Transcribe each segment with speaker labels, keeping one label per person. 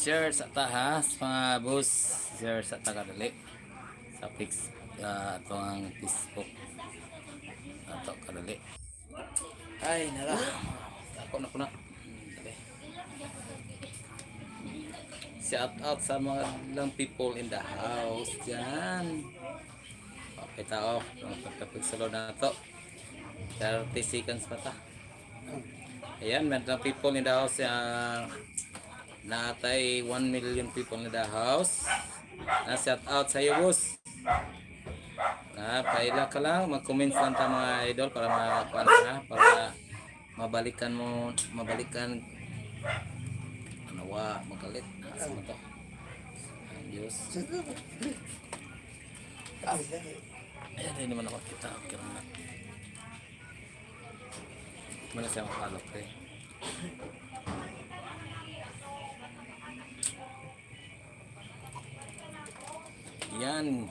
Speaker 1: Share sa tahas, mga boss. Share sa takadali. Sa fix, uh, ito ang Facebook. Ito kadali. Ay, nara. Ako na ko na. Dali. Shout out sa mga lang people in the house dyan. Okay, tao. Ang pagkapigsalo na ito. 30 seconds pa ta. Ayan, meron people in the house. Uh, natay 1 million people in the house. Na shout out sa iyo, boss. Na, paila ka lang, mag-comment lang ta mga idol para makakuha na, para mabalikan mo, mabalikan ano wa, magalit. Asa mo to? Ang Diyos. Ayan, hindi naman ako kita. Okay lang na. Mana siya makalok eh. Yan.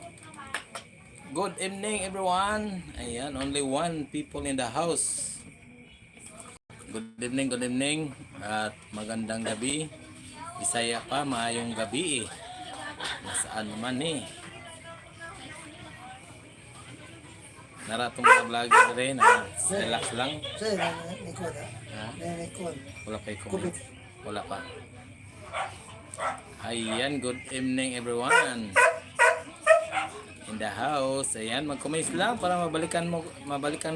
Speaker 1: Good evening everyone. Ayan, only one people in the house. Good evening, good evening. At magandang gabi. Isaya pa, maayong gabi eh. Nasaan man eh. Naratong mga vlogger rin na relax lang.
Speaker 2: Sir, ha?
Speaker 1: Ha?
Speaker 2: Nanikod.
Speaker 1: Wala pa yung comment. Wala pa. Ayan, good evening everyone. In the house. Ayan, mag-comments lang para mabalikan mo, mabalikan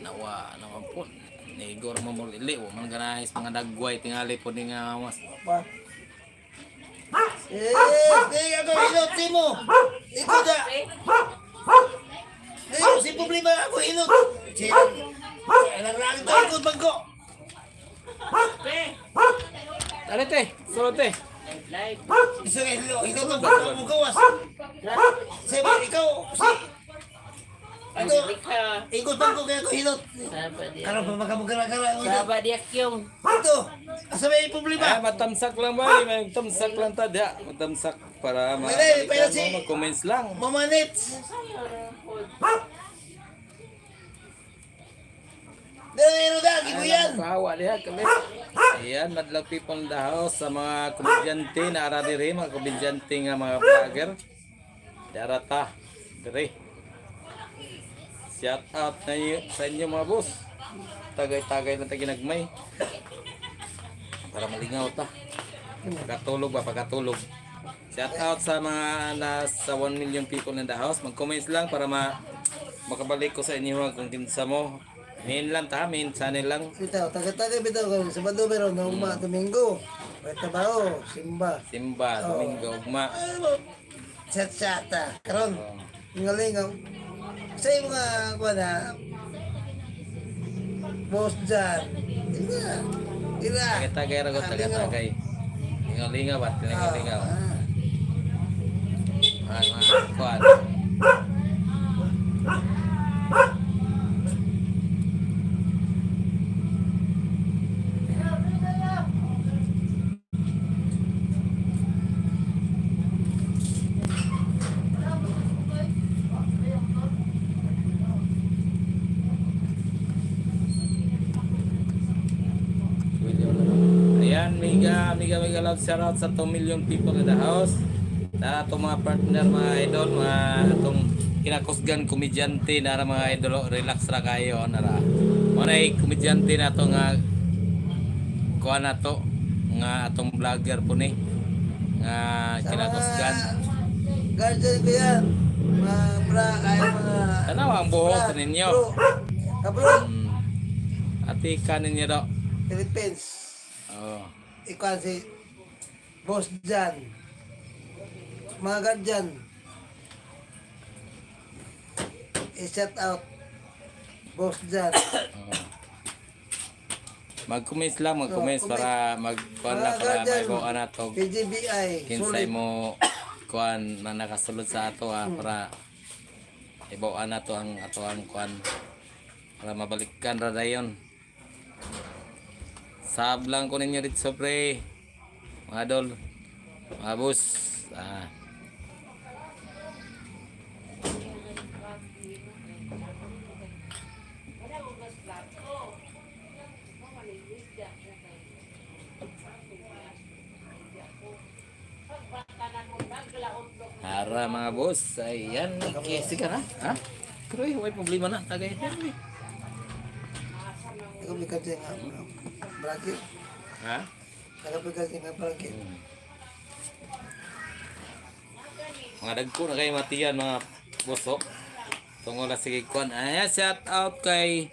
Speaker 1: nawa, nawa po. Igor mo mo lili, wa man ganahis mga dagway tingali po ni nga mas.
Speaker 2: Pa. Eh, di ako inuti mo. Ikod ha. Di ko si problema ako inut. Si Alang-alang to ikod bangko.
Speaker 1: Dali te, sulod te.
Speaker 2: Gusto nga ilo, ikaw to bangko mo gawas. Sabi, ikaw, si... Ito, ikod bangko kaya ko inut. Karang pa makamugara-gara.
Speaker 3: Sabar dia kyong.
Speaker 2: Ito, sabi
Speaker 1: Ah,
Speaker 2: problema.
Speaker 1: matamsak lang ba? May tamsak lang ta dia. Matamsak para
Speaker 2: Wala, pero
Speaker 1: mabalikan
Speaker 2: si-
Speaker 1: mo, mag-comments lang.
Speaker 2: Mamanits. Dahil da, gibo yan.
Speaker 1: Kawa diha kami. Ayan, in the house sa mga komedyante na ara diri, mga komedyante nga mga vlogger. Dara ta. Diri. Shout out na sa inyo mga boss. Tagay-tagay lang tagi nagmay. Para malingaw ta. Pagkatulog ba, pagkatulog. Shout out sa mga nasa 1 million people in the house. Mag-comments lang para ma makabalik ko sa inyo kung kinsa mo. Min lang ta, min channel lang.
Speaker 2: Bitaw, taga-taga bitaw ko. Sabado meron na uma, Domingo. May trabaho, simba.
Speaker 1: Simba, Domingo, Ugma.
Speaker 2: Chat-chata. Karon, ang galing ang... Sa iyo mga, kuha na, boss dyan. Ina, ina.
Speaker 1: Tagay-tagay ragot, tagay-tagay. Lingaw-lingaw ba? Lingaw-lingaw.
Speaker 2: Ah,
Speaker 1: Ah, mga kuwan. Ayan, mega, mega, mega love shout out sa 2 million people in the house. Na itong mga partner, mga idol, mga itong kinakusgan komedyante na mga idol, relax ra kayo, nara. Muna komedyante na to nga kuha na to, nga atong vlogger po ni nga kinakusgan.
Speaker 2: Guardian ko yan. Mga bra, ay mga...
Speaker 1: Tanaw ang buhok ninyo.
Speaker 2: Bro, kabro,
Speaker 1: Hmm. Ati ka ninyo daw.
Speaker 2: Philippines.
Speaker 1: Oh.
Speaker 2: Ikaw si Boss Jan. Mga guardian. I-shout out. Boss
Speaker 1: oh. Mag-comments lang, mag-comments
Speaker 2: Oh,
Speaker 1: para mag-kuhan lang
Speaker 2: Mga
Speaker 1: para
Speaker 2: guardian.
Speaker 1: may buwan na to.
Speaker 2: PGBI.
Speaker 1: Kinsay
Speaker 2: Sulit.
Speaker 1: mo kuan na nakasulod sa ato ha, para ibawaan na to ang ato ang kuan para mabalikan ra dayon sablang ko ninyo dito pre. Mga dol. Mga bus ah. Hara mga boss, ayan, kisi ka na, ha? Pero eh, may problema na, tagay. Eh.
Speaker 2: Ikaw, may katiyan nga, bracket.
Speaker 1: Ha?
Speaker 2: Nagapag kasi nga bracket.
Speaker 1: Mga dagko na kayo matiyan mga boss oh. Tungol na sige kwan. Ayan, shout out kay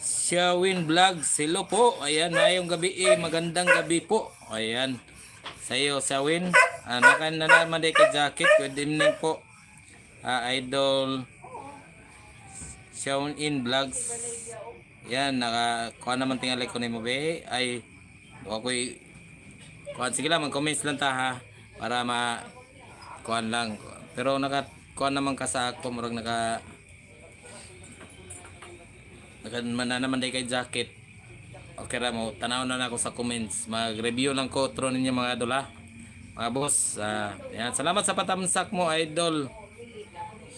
Speaker 1: Shawin Vlogs. Hello po. Ayan, mayong gabi eh. Magandang gabi po. Ayan. Sa iyo, Shawin. Ah, naka na naman day kay jacket. Good evening po. Ah, idol Shawin Vlogs. Yan, naka kuha naman tingali ko ni mo be. Ay, ako'y kuha sige lang, mag-comments lang ta ha. Para ma kuan lang. Pero naka kuan naman ka sa ako, murag naka naka man na naman day kay jacket. Okay ra mo, tanaw na na ako sa comments. Mag-review lang ko tro ninyo mga idol ha. Mga boss, ah, yan. Salamat sa patamsak mo, idol.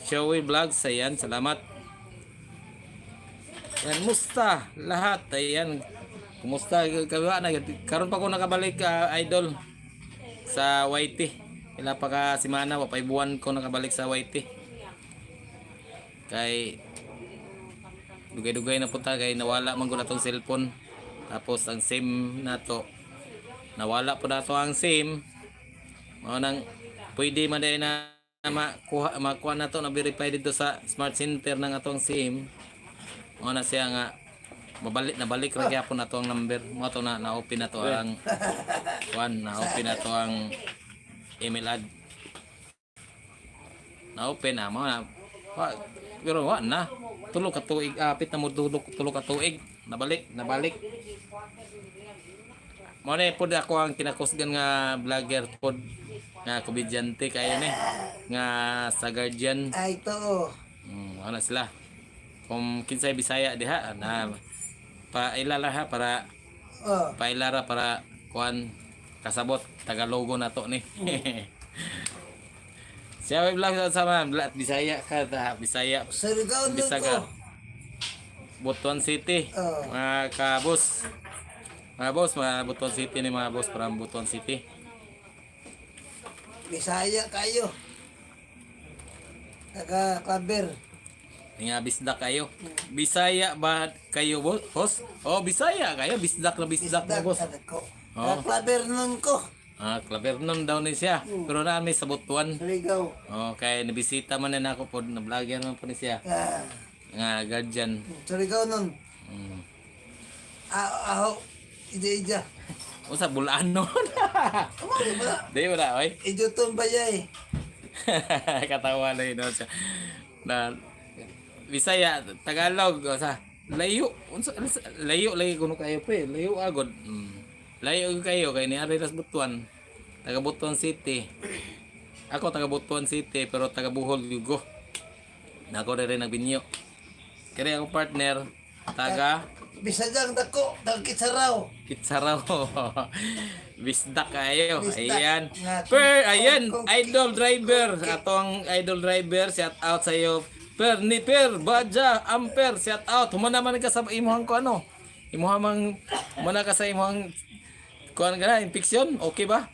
Speaker 1: Showy Vlogs, ayan, salamat. Yan, musta lahat. Ayan. Kumusta kawa na karon pa ko nakabalik ka idol sa YT. Ila pa ka simana wa pay buwan ko nakabalik sa YT. Kay dugay-dugay na punta kay nawala man ko na tong cellphone. Tapos ang SIM nato nawala po na to ang SIM. Mao nang pwede man dai na makuha makuha na to na verify dito sa smart center ng atong SIM. Mao na siya nga mabalik nabalik ra gyapon na to ang number. Mao to na na-open na to ang one na-open na to ang email ad. Na-open na mo na. Wa, pero wa na. Tulo ka tuig apit na mo tulo, tulo ka tuig. Nabalik, nabalik. Mo na pod ako ang kinakusgan nga vlogger pod nga komedyante kayo ni nga sa Guardian
Speaker 2: Ay, ito.
Speaker 1: Mm, ano sila? Kung kinsay Bisaya diha na pailala ha para
Speaker 2: Oh.
Speaker 1: pailara para kuan kasabot Tagalogo na to ni. Siya may vlog sa sama Bla- Bisaya ka ta Bisaya
Speaker 2: Surigao.
Speaker 1: Bisaga Butuan City.
Speaker 2: Oh.
Speaker 1: Mga kabos. Mga boss, mga Butuan City ni mga boss para Butuan City.
Speaker 2: Bisaya kayo. Taga Klaber.
Speaker 1: Nga bisdak kayo. Bisaya ba kayo boss? Oh, Bisaya kayo. Bisdak na bisdak na boss.
Speaker 2: Ko.
Speaker 1: Oh.
Speaker 2: Taga Klaber nun ko.
Speaker 1: Ah, Clavernon daw ni siya. Pero na may sa Butuan.
Speaker 2: Surigao.
Speaker 1: Oh, kay nabisita man na ako po, na vlogger man po ni siya.
Speaker 2: Ah,
Speaker 1: Nga guardian.
Speaker 2: Surigao nun.
Speaker 1: Mm.
Speaker 2: Ah, aho. Ija-ija.
Speaker 1: Usa bulaan no. Di ba na, oy?
Speaker 2: Ijo tumbayay.
Speaker 1: Katawa na yun. Na Bisaya, Tagalog, o sa layo, unsa layo lagi kuno kayo pre, layo agod. Mm. Layo kayo kay ni Ariras Butuan. Taga Butuan City. Ako taga Butuan City pero taga Bohol Yugo. Nako rin nagbinyo. Kaya ako partner taga
Speaker 2: Bisagang dako. Taga Kitsaraw.
Speaker 1: Kitsaraw. Bisda kayo.
Speaker 2: Bisdak.
Speaker 1: Ayan. Per, ayan. Idol driver. Atong idol driver. Shout out sa iyo. Per, ni Per, Baja, Amper. Shout out. Humana man ka sa imuhang ko ano. Imuhang mang, humana ka sa imuhang, kuhan ka na, infection. Okay ba?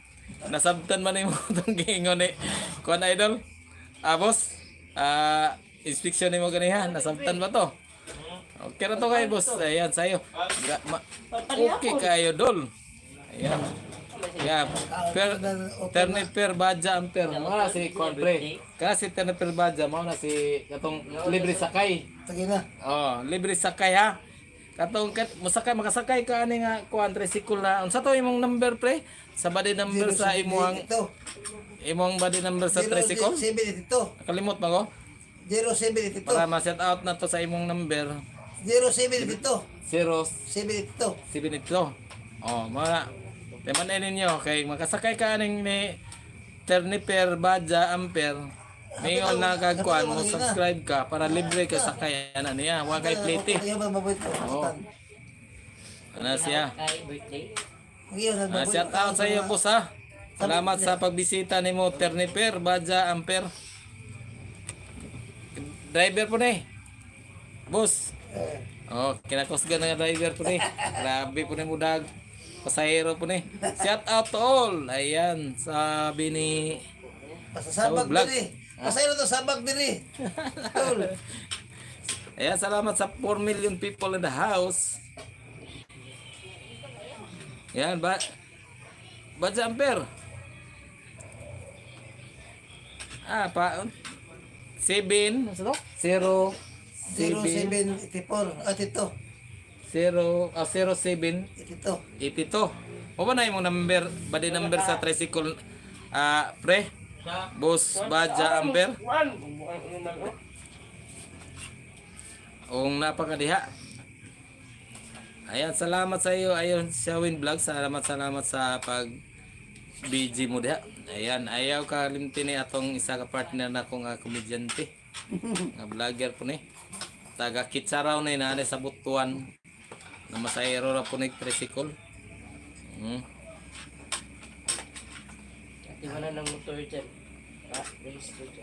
Speaker 1: Nasabtan man mo itong gingon ni, kuhan idol. Ah, boss. Ah, inspection ni mo ganiha. Nasabtan ba to? Okay na to kayo, boss. Ayan, sa'yo. Okay kayo, dol. Ayan. Yeah. Per, terne per badja ang per. Mga na si Conre. Kasi terne per badja, mga na si katong libre sakay.
Speaker 2: Na.
Speaker 1: Oh, libre sakay ha. Katong kat musakay makasakay ka ani nga kuan tricycle na. Unsa to imong number pre? Sa body number sa imong
Speaker 2: Ito.
Speaker 1: imong body number sa tricycle?
Speaker 2: 07 ito.
Speaker 1: Kalimot mo ko?
Speaker 2: 07 ito.
Speaker 1: Para ma-set out na to sa imong number.
Speaker 2: 07 ito.
Speaker 1: 0
Speaker 2: 7 ito.
Speaker 1: si Benito. Oh, mga teman ninyo kay makasakay ka ning ni Terniper Badja Amper. Ngayon na kagkuan mo subscribe ka para libre ka sakay ana niya. Wa kay plate. Oo. Ano siya?
Speaker 2: Na
Speaker 1: Ah, shout out sa iyo boss ha. Salamat sa pagbisita nimo Terniper Badja Amper. Driver po ni. Boss,
Speaker 2: Eh,
Speaker 1: Oh, kinakusgan nga driver po ni. Grabe po ni mudag. Pasahero po ni. Shout out to all. Ayan, sabi ni
Speaker 2: Pasasabag
Speaker 1: Sa vlog.
Speaker 2: diri. Pasaylo to sabag diri. Tol.
Speaker 1: Ayan, salamat sa 4 million people in the house. Yan, ba? Ba jumper? Ah, pa 7 ano to? 0 7
Speaker 2: 0784. At ito.
Speaker 1: 0 ah 07
Speaker 2: Ito.
Speaker 1: 82. O ba na yung number, body number sa tricycle ah pre? Boss Baja Amber? Ong napakadiha. Ayan, salamat sa iyo. Ayun, Shawin Vlog. Salamat, salamat sa pag BG mo diha. Ayan, ayaw ka limti ni atong isa ka partner na kong uh, komedyante. nga vlogger po ni. Taga Kitsaraw na inane sa Butuan. Na masayro ra po ni tricycle. Hmm.
Speaker 3: Tingnan ng motor dyan. Ah.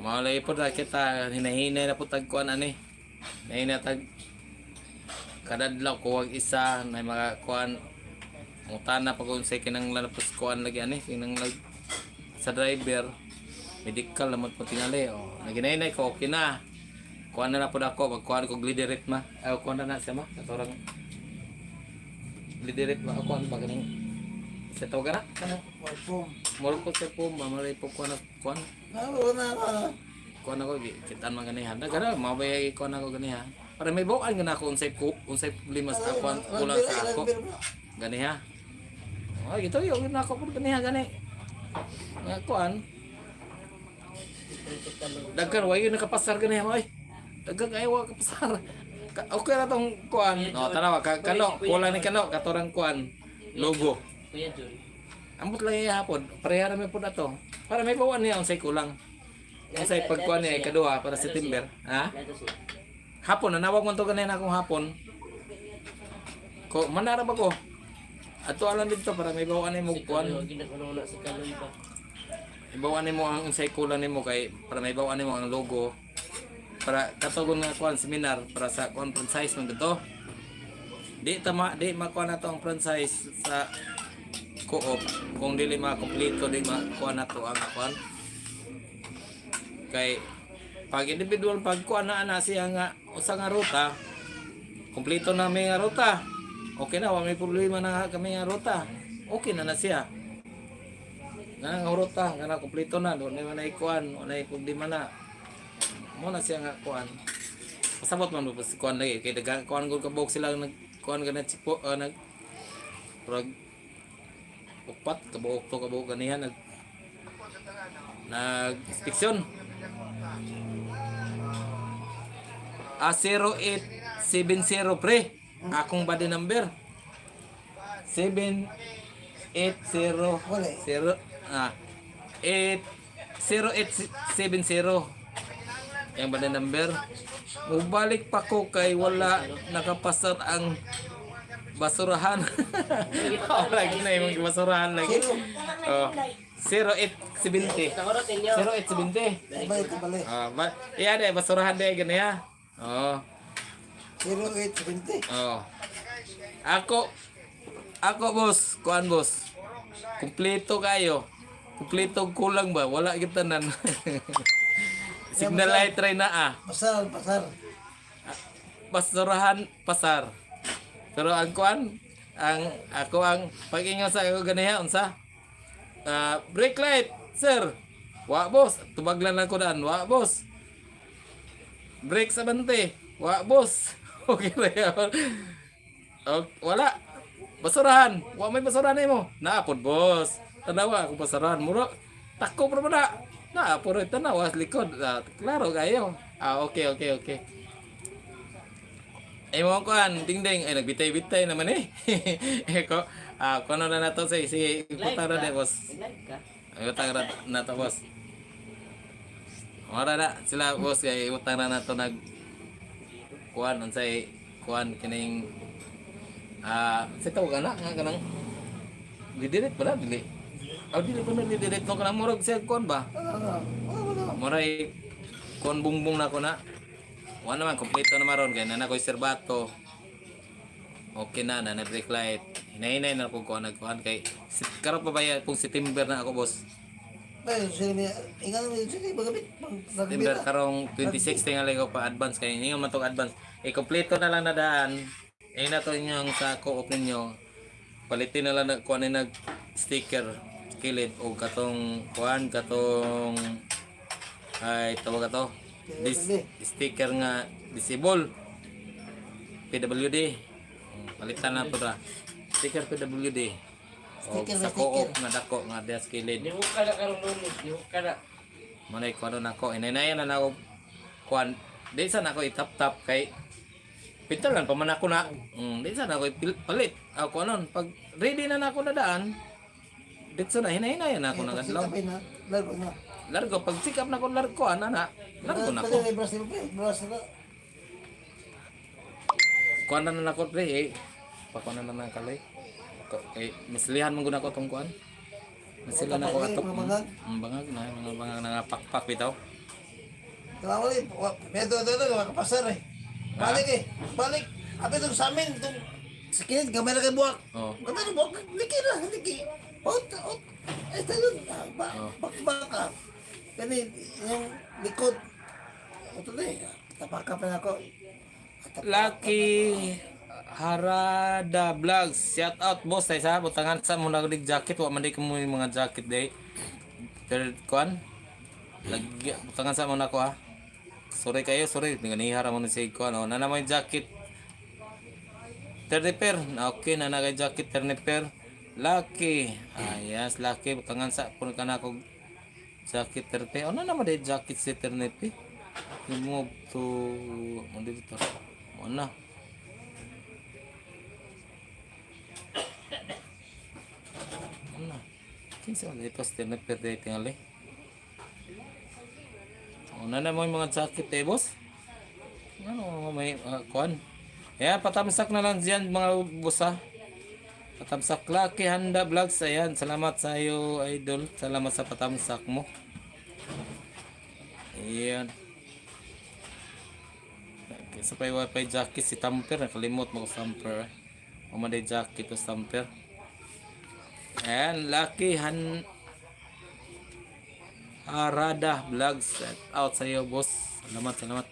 Speaker 1: Malay po na kita hinahinay na po tagkuan ani. Hinahinay tag kadadlaw ko wag isa na mga kuan mutana pag unsay kinang lanapos kuan lagi ani kinang lag sa driver medical naman po tingali oh naginahinay ko okay na kuan na na po ako pag kuan ko gliderit ma ay kuan na na siya ma katorang gliderit ma ako? Ano ba ganing sa tawag na? Kanang
Speaker 2: Marpom.
Speaker 1: moro ko sa po mamalay po kuan na kuan
Speaker 2: Ano na na.
Speaker 1: kuan ako kitaan man ganihan na gana mabay kuan ako ganihan para may bawaan gana ako unsay ko unsay problema sa kuan kulang sa ako. ganiha ay gito yo na ako pud ganiha gani nga kuan dagkan wa yun nakapasar ganiha mo ay dagkan ay wa kapasar Ka- okay na tong kuan. No tanawa ka kano kulang ni kano katorang kuan logo.
Speaker 3: Kuya Jun.
Speaker 1: ambot lang iya hapon pareha ra may pud ato. Para may bawaan niya unsay kulang. Unsay pagkuan niya ikaduha para September. ha?
Speaker 3: Ito siya.
Speaker 1: hapon nanawag mo to ganyan akong hapon. Ko manara ba ko? Ato alam dito para may bawaan ni mo kuan.
Speaker 3: Na
Speaker 1: ibawaan ni mo ang unsay kulang nimo kay para may bawaan nimo ang logo para katugon nga kuan seminar para sa kuan franchise man dito di tama di makuha na ang franchise sa co-op. Kung dili makompleto di makuha na to ang kuan. Kay pag individual pag kuha na ana siya nga usa nga ruta kompleto na may nga ruta. Okay na wa may problema na kami nga ruta. Okay na na siya. Nga nga ruta nga na kompleto na do na man kuan wala problema na mo na siya nga kuan pasabot man mo kuan lagi kay daga kuan gud kabog sila nag kuan ganat sipo uh, nag prag upat kabuok to kabuok ganihan nag nag inspeksyon Ah, 0870 pre. Akong body number. 780
Speaker 2: Wala.
Speaker 1: 0 ah 8 0870 yung body number. Mubalik pa ko kay wala nakapasar ang basurahan. oh, lagi na yung basurahan lagi. Oh, 0870.
Speaker 3: Nakurot ninyo.
Speaker 1: 0870.
Speaker 2: Balik ka balik.
Speaker 1: Ah, ba, iya deh basurahan deh gini ya. Oh,
Speaker 2: 0820.
Speaker 1: oh. Ako ako boss, kuan boss. Kumpleto kayo. Kumpleto kulang ba? Wala kita nan. Signal light try na ah.
Speaker 2: Pasar, pasar.
Speaker 1: Basurahan pasar. Pero ang kuan ang ako ang pag-ingon sa ako ganiha unsa? Ah, brake light, sir. Wa boss, tubaglan ako daan. Wa boss. Brake sa bante. Wa boss. Okay yun. Oh, wala. Basurahan. Wa may basurahan mo. Naapod boss. Tanawa ako basurahan. Muro. Tako pa na? Naapod rin tanawa sa likod. Ah, klaro kayo. Ah, okay, okay, okay. Eh mo kuan, ding ding ay nagbitay-bitay naman eh. eh ko, ah kuno na nato si si putara de boss.
Speaker 3: Live ka.
Speaker 1: Ay utang ra na to boss. Ora na sila boss kay utang na nato nag kuan unsay kuan kining ah sa tawag ana nga kanang didiret ba na dili? Oh, dili ko na didiret no kanang murag siya kuan ba?
Speaker 2: Ah.
Speaker 1: Moray kon bungbong na ko na. Wa naman kompleto na maron kay na ko'y serbato. Okay na na brake light. Hinahinay na po ko nagkuhan kay karon pa ba ya pong September na ako boss.
Speaker 2: Sila may, ingat naman yun sila, magabit.
Speaker 1: September karong 26 tingali ko pa advance kay inyo man tong advance. E kompleto na lang na daan. Eh na to inyong sa co-op ninyo. Palitin na lang na kuan ni nag sticker kilid o katong kuan katong ay tawag ato dis sticker nga disable PWD palitan na ra sticker PWD o
Speaker 2: Sticker
Speaker 1: sa
Speaker 2: na
Speaker 1: co-op nga dako nga des kilid
Speaker 3: Di mo ka na karong lunes, di mo ka na.
Speaker 1: Manay ko ano nako, inanayan na ako kuan. Di sa nako itap-tap kay pintalan pa man ako na. Mm, di sa nako palit. Ako anon pag ready na nako na daan. Ditso na hinahinayan na ako na kadlaw.
Speaker 2: Kapin na, largo na.
Speaker 1: Largo pag sikap na ko largo ana na. Largo na ko.
Speaker 2: brush nila, pre, brush na.
Speaker 1: Kuan na na nako pre eh. Pakuan na na ng. Ko- Kay mislihan mo guna ko tong kuan. Masila na ko ato.
Speaker 2: Mga bangag.
Speaker 1: Na mga bangag na pakpak bitaw.
Speaker 2: Tama ulit, doon doon, makapasar eh. Balik eh, balik. Abi itong sa amin, itong gamay na kay buwak.
Speaker 1: Oh.
Speaker 2: Kata na buwak, liki na, Out, out. Ay, tayo, ba,
Speaker 1: Oh.
Speaker 2: bakbaka. Kani, yung likod. Ito na eh, tapaka pa na ako.
Speaker 1: Lucky Harada Vlogs. Shout out boss tay sa butangan sa mo nagdig jacket wa man ko mo yung mga jacket day. Pero kuan lagi butangan sa mo na ko ha. Sorry kayo, sorry. Dengan ihara mo na si kuan oh. Nana mo yung jacket. 30 pair. Na okay na jacket 30 pair. Lucky. Ah, yes, lucky butangan sa pun kana ko jacket 30. Ano naman day jacket si 30 Remove to ano dito? Ano? Ano? Kinsa wala ito still nagperde tingali. Ano na mo yung mga jacket eh, boss? Ano may uh, kuan? Ayan, patamsak na lang diyan mga busa. Patamsak Lucky Handa Vlogs. Ayan, salamat sa iyo, idol. Salamat sa patamsak mo. Ayan. Okay, sa pay wifi jacket si Tamper, nakalimot mo Tamper. Umaday jacket o Tamper. And lucky han Arada Vlogs out sa iyo boss. Salamat, salamat.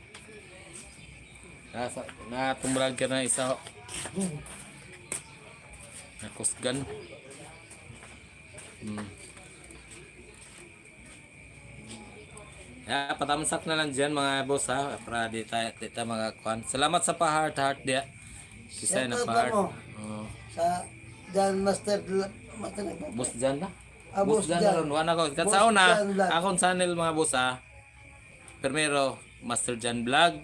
Speaker 1: Nasa, natumbrag ka na isa. Nakusgan. Hmm. Ya, patamsak na lang dyan mga boss ha. Para di tayo, di tayo mga kwan. Salamat sa pa-heart heart dia. Kisay na pa-heart.
Speaker 2: mo.
Speaker 1: Oh.
Speaker 2: Sa John Master, Master na.
Speaker 1: Boss dyan ba?
Speaker 2: Ah,
Speaker 1: boss
Speaker 2: Jan.
Speaker 1: na ron. Wala ko. Kat
Speaker 2: Boss
Speaker 1: sa una,
Speaker 2: Jan Vlog.
Speaker 1: akong channel mga boss ha. Primero, Master Jan Vlog.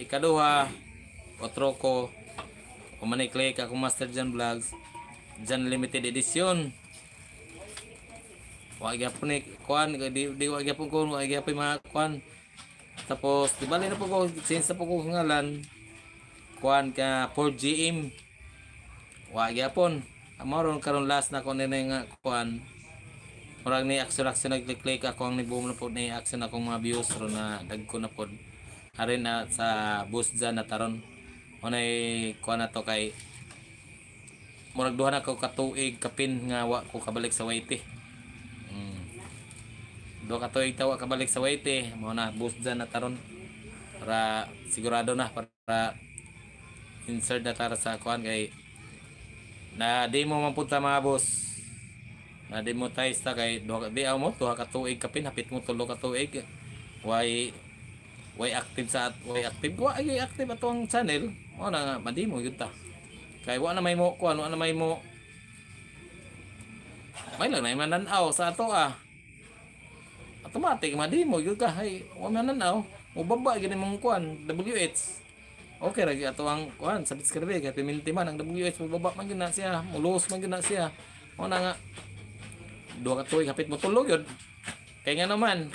Speaker 1: Ikaduha, otro ko. Kumanik-click ako Master Jan Vlogs. Jan Limited Edition. Wa gyapon ni kuan di di wa gyapon ko wa gyapon mga kuan. Tapos di bali na po ko since na po ko ngalan kuan ka 4GM. Wa gyapon. Amaron karon last na ko ni nga kuan. Murag ni action action nag-click ako ang niboom na po ni action akong mga views ro na dagko na pod. Arin na sa boost dyan na taron. Unay kuan na to kay murag duha na ko katuig kapin nga wa ko kabalik sa Waiti. Mm. Duha ka tuig tawa kabalik sa Waiti, mo na boost dyan na taron. Para sigurado na para insert na tara sa kuan kay na di mo mapunta mga boss. Na di mo tayo sa kay di mo duha ka tuig kapin hapit mo tulo ka tuig. Why active sa why active? Wa ay active ato ang channel mo na madimo yun ta. Kay wa na may mo kuan wa na may mo. May lang na mananaw sa ato ah. Automatic madimo yun ka hay wa mananaw. Mo baba gini mong kuan WH okay ra ato ang kuan sa subscribe kay piminti man ang WH mo baba man gyud na siya mulos man gyud na siya. Na nga. Duha ka tuig hapit mo tulog yun. Kay nga naman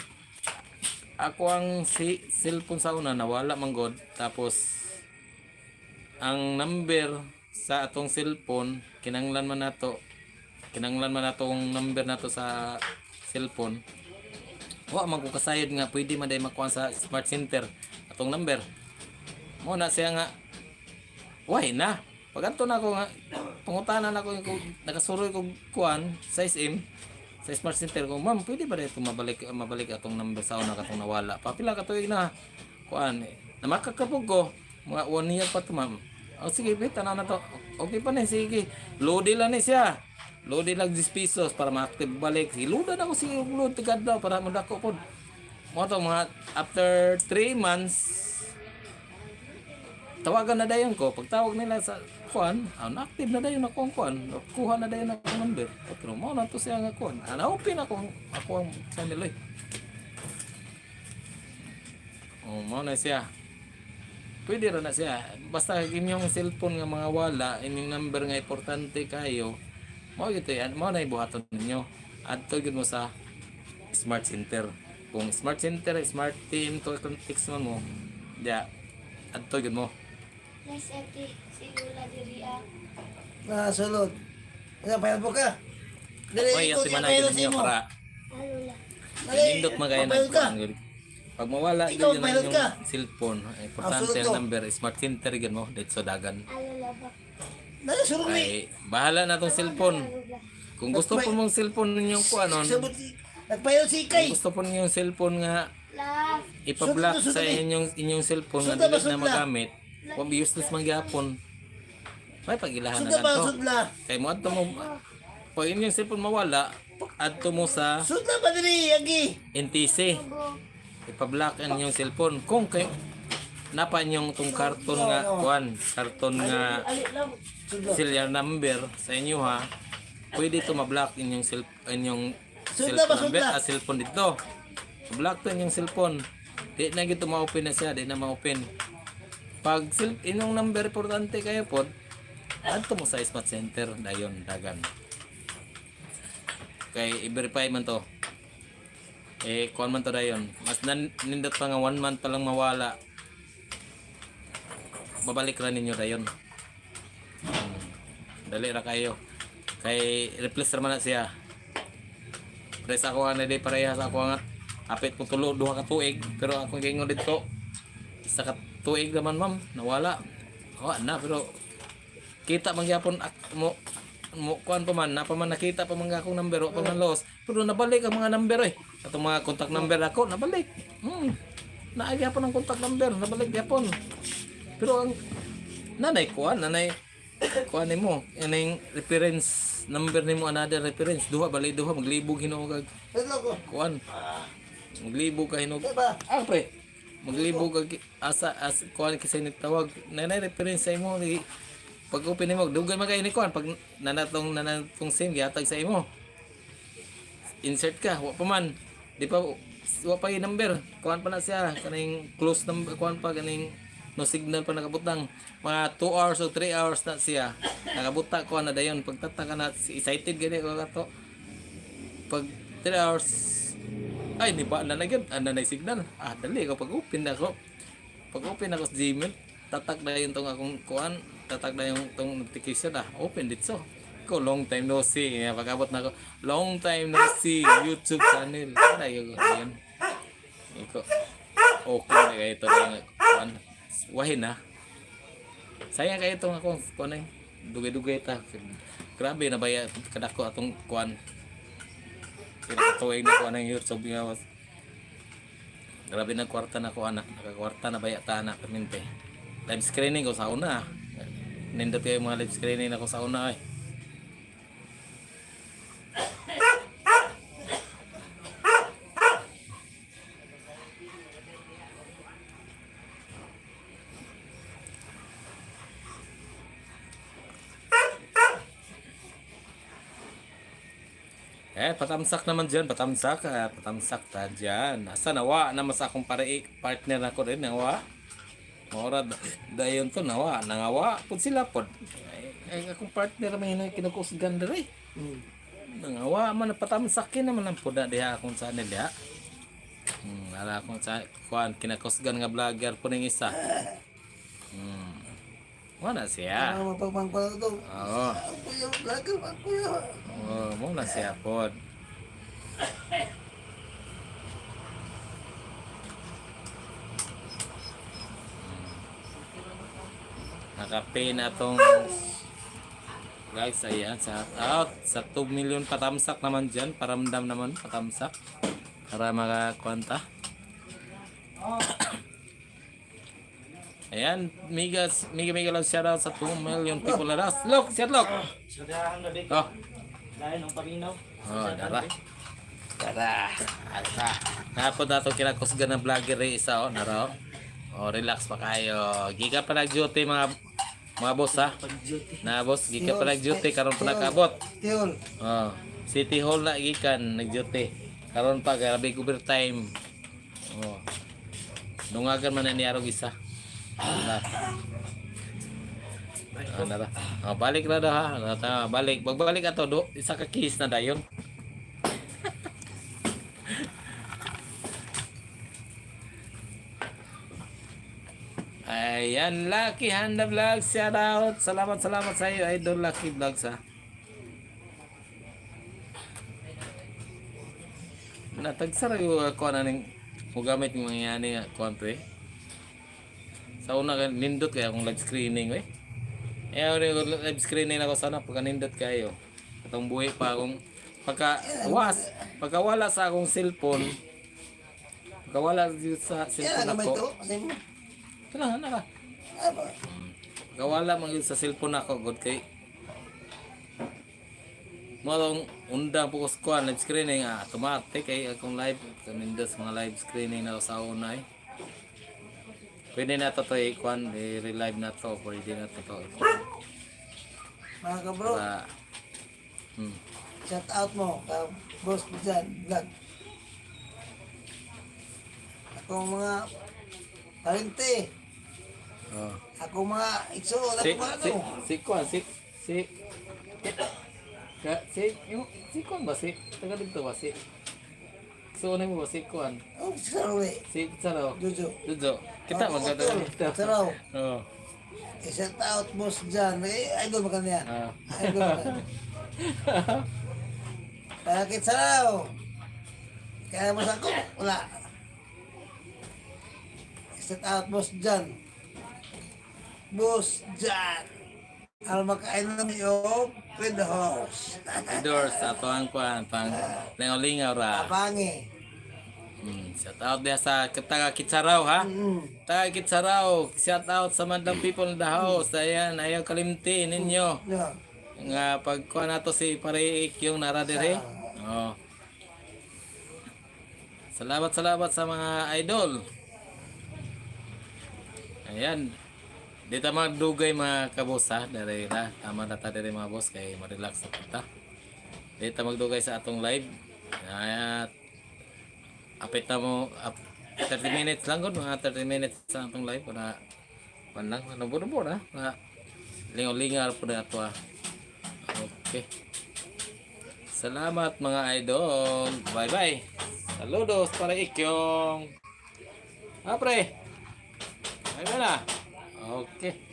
Speaker 1: ako ang si cellphone sa una nawala man god. Tapos ang number sa atong cellphone kinanglan man nato kinanglan man nato ang number nato sa cellphone wa man ko kasayod nga pwede man day makuha sa smart center atong number mo na siya nga why na pag ato na ako nga pangutanan ako kung nakasuroy ko kuan size M sa Smart Center ko, ma'am, pwede ba dito mabalik mabalik atong number sa una katong nawala? Papila ka tuig na. Kuan, na makakapog ko. Mga one year pa to, ma'am. O sige, bet, tanaw na to. Okay pa na, sige. Load lang ni siya. Load lang 10 pesos para ma-active balik. Load na ako sige, load tigad daw para madako po. Mo to mga after 3 months tawagan na dayon ko. Pag tawag nila sa kuan, ah, na-active na dayon ako ang kuan. Kuha na dayon ako number. Pero mo na to siya nga kuan. Ah, na-open ako ako ang channel eh. Oh, mo na siya. Pwede ra na siya. Basta inyong cellphone nga mga wala, inyong number nga importante kayo. Mo gito yan, mo na ibuhaton ninyo. Adto gyud mo sa Smart Center. Kung Smart Center, Smart Team, to contacts man mo. Ya, adto gyud mo.
Speaker 4: Nice empty. Sigula diri ah.
Speaker 2: Ah, sulod. Ano, payal mo ka? Dali,
Speaker 1: Oy,
Speaker 2: ikot
Speaker 1: ati
Speaker 2: yung
Speaker 1: man
Speaker 2: payal
Speaker 1: ninyo
Speaker 2: mo.
Speaker 1: para
Speaker 4: Ano la.
Speaker 2: Dali,
Speaker 1: Nindot magaya
Speaker 2: papayal
Speaker 1: Pag mawala
Speaker 2: Ikaw,
Speaker 1: yun yung
Speaker 2: ka.
Speaker 1: cellphone,
Speaker 2: Ah,
Speaker 1: importante ang
Speaker 2: ko.
Speaker 1: number, Smart Center gyud mo, dito dagan.
Speaker 4: Ano?
Speaker 2: Dali, sulod ni.
Speaker 1: Ay, bahala na tong cellphone.
Speaker 4: Ano.
Speaker 1: Kung gusto po mong cellphone ninyong kuanon,
Speaker 2: Sabot si... Nagpayal si Kay.
Speaker 1: kung gusto po ninyong cellphone nga ipa-block
Speaker 2: Sunod na,
Speaker 1: sa
Speaker 2: sunod eh.
Speaker 1: inyong inyong cellphone nga
Speaker 2: Sunod na,
Speaker 1: dili na
Speaker 2: sunod na.
Speaker 1: magamit, kung useless man gyapon. May pagilahan na
Speaker 2: Sudla ba,
Speaker 1: lang to.
Speaker 2: sudla.
Speaker 1: Kay mo adto mo pag inyong cellphone mawala, adto mo sa
Speaker 2: Sudla ba dali, Agi?
Speaker 1: NTC. Ipa-block ang inyong cellphone. Kung kay napa inyong tong karton nga kuan, karton nga serial number sa inyo ha. Pwede to ma-block inyong cell inyong cellphone number,
Speaker 2: sudla?
Speaker 1: ah, cellphone dito. Block to inyong cellphone. Di na gito ma-open na siya, di na ma-open. Pag sil inyong number importante kayo po, adto mo sa Smart Center dayon dagan. Kay i-verify man to. Eh, kuan man to dayon. Mas nan nindot pa nga one month pa lang mawala. Babalik ra ninyo dayon. Hmm. Dali ra kayo. Kay replace ra man na siya. Pres ako nga na di parehas ako nga. Apit ko tulo duha ka tuig pero ako gingon dito. Isa ka tuig naman ma'am nawala. Wa na pero kita man gyapon ak- mo mo kuan pa man na pa man nakita pa man akong number pa man lost pero nabalik ang mga number eh atong mga contact number ako nabalik. Hmm. Naagi pa ang contact number nabalik gyapon pero ang nanay kuan nanay kuan nimo ining reference number nimo another reference. Duha bali duha maglibog hinuog kag
Speaker 2: ko.
Speaker 1: kuan. Maglibog ka hinuog
Speaker 2: Diba?
Speaker 1: ah pre maglibog kag asa as kuan kisay nagtawag. Nanay reference sa imo di pag open nimo dugay magay ni kuan. Pag nanatong nanatong sim gihatag sa imo. Insert ka wa pa man di pa wa pa yung number. Kuan pa na siya. Kaning close number kuan pa kaning no signal pa nakabutang. Mga 2 hours o 3 hours na siya. Nakabuta ko na dayon. Pagtataka na excited gani ko kato pag 3 hours ay ni ba na na gyud ana na signal. Ah dali ko pag open na ako pag open ako sa Gmail. Tatak na yung tong akong kuan tatak na yung tong notification. Ah open dito ko long time no see. Nga, pag abot na ako long time no see YouTube channel. Ano yun iko okay na kayo ito kuan wahin na. Sayang kayo itong akong kuan eh. Dugay-dugay ta. Grabe na ba ya kadako atong kuan pinakatuwing na kuan ng YouTube nga Grabe na kwarta na ko anak. Nakakwarta na baya ta anak kaminte. Live screening ko sa una. Nindot kayo mga live screening ako sa una eh. Eh, patamsak naman dyan, patamsak, ah, patamsak ta dyan. Asa nawa, na mas akong pare partner ako rin, nawa. Mora, dayon to, nawa, nangawa, pud sila pod. Ay, ay akong partner may na kinukusgan diri.
Speaker 2: Hmm.
Speaker 1: Nangawa man patamsakin naman ang puda diha akong channel ya. Hmm, ala akong sa kuan kinakusgan nga vlogger po ning isa. Hmm. Wala siya.
Speaker 2: Ano mapapang ko na ito?
Speaker 1: Oo.
Speaker 2: Kuya, vlogger, ang kuya.
Speaker 1: Oh, mo na siya pod. Nakape na tong Guys, ayan, shout out. Sa 2 million patamsak naman dyan. Paramdam naman patamsak. Para makakwanta. Ayan, migas, miga miga lang shout out sa 2 million people na ras. Look, shout look.
Speaker 3: Na.
Speaker 1: Oh,
Speaker 3: ng paminaw.
Speaker 1: oh, dara. Dara. Asa. Napod na ito kinakusga ng vlogger eh, isa, oh, naro. Oh, relax pa kayo. Giga pa nag-duty mga mga boss ha. Na boss, giga pa nag-duty karon pa nagabot.
Speaker 2: Tiol.
Speaker 1: Oh, City Hall na gikan nag-duty. Karon pa grabe overtime. Oh. Dungagan man na ni Arog isa. Wala. Ah, nara. Oh, balik na daw ha. Tama, balik. Magbalik ato do. Isa ka kiss na dayon. Ayan, Lucky Handa Vlogs, shout out. Salamat, salamat sa iyo, Idol Lucky Vlogs ha. Natagsara yung ako na ning mugamit yung mga yani nga kuan pre. Sa una nindot kaya akong live screening. Eh ako live screening ako sana pagka nindot kayo. Atong buhay pa akong pagka was pagka wala sa akong cellphone pagka wala sa
Speaker 2: Yan
Speaker 1: cellphone
Speaker 2: gamay
Speaker 1: ako. Kailangan na ka
Speaker 2: Ano?
Speaker 1: pagka wala man yun sa cellphone ako good kay mo tong undang po ko sa kuan, live screening ah automatic kay akong live kamindos mga live screening na sa una eh pwede na to to i-kuan i-relive na to pwede na to to
Speaker 2: Mga kabro.
Speaker 1: para hmm.
Speaker 2: Shout out mo. Ka boss mo dyan. Vlog. Ako mga parente.
Speaker 1: oh.
Speaker 2: Ako mga itso. Ako
Speaker 1: si
Speaker 2: mga
Speaker 1: si
Speaker 2: ano.
Speaker 1: si kuan si si ka si yung si kuan ba si taga dito ba si so ano mo ba si kuan
Speaker 2: Oh, sarawi.
Speaker 1: si Saro
Speaker 2: Jojo.
Speaker 1: Dudo kita
Speaker 2: Oh,
Speaker 1: dito
Speaker 2: Saraw.
Speaker 1: oh
Speaker 2: Eh, shout out boss dyan. Eh, idol mo kanya.
Speaker 1: ah
Speaker 2: Idol mo kanya. Bakit saraw? Kaya mo sa ko? Wala. Shout out boss dyan. Boss dyan. Al makain ng with the horse.
Speaker 1: Doors sa tuang kuan pang lingaw-lingaw ra.
Speaker 2: Kapangi.
Speaker 1: Hmm, shout out dia sa taga Kitsaraw ha.
Speaker 2: Mm.
Speaker 1: Taga Kitsaraw, shout out sa madlang people in the house. Ayan, ayaw kalimti ninyo.
Speaker 2: Yeah.
Speaker 1: Nga pagkuha nato si Pariik yung naradire. Oh. Salamat salamat sa mga idol. Ayan. Dito magdugay mga kabos ha. Dari na. Tama na ta diri mga boss kay ma-relax na kita. Dito magdugay sa atong live. At apit na mo ap, 30 minutes lang gud mga 30 minutes sa atong live para panang ano buo na na lingaw-lingaw po na ato ah. Okay. Salamat mga idol. Bye bye. Saludos para ikyong. Ah bye na. Okay.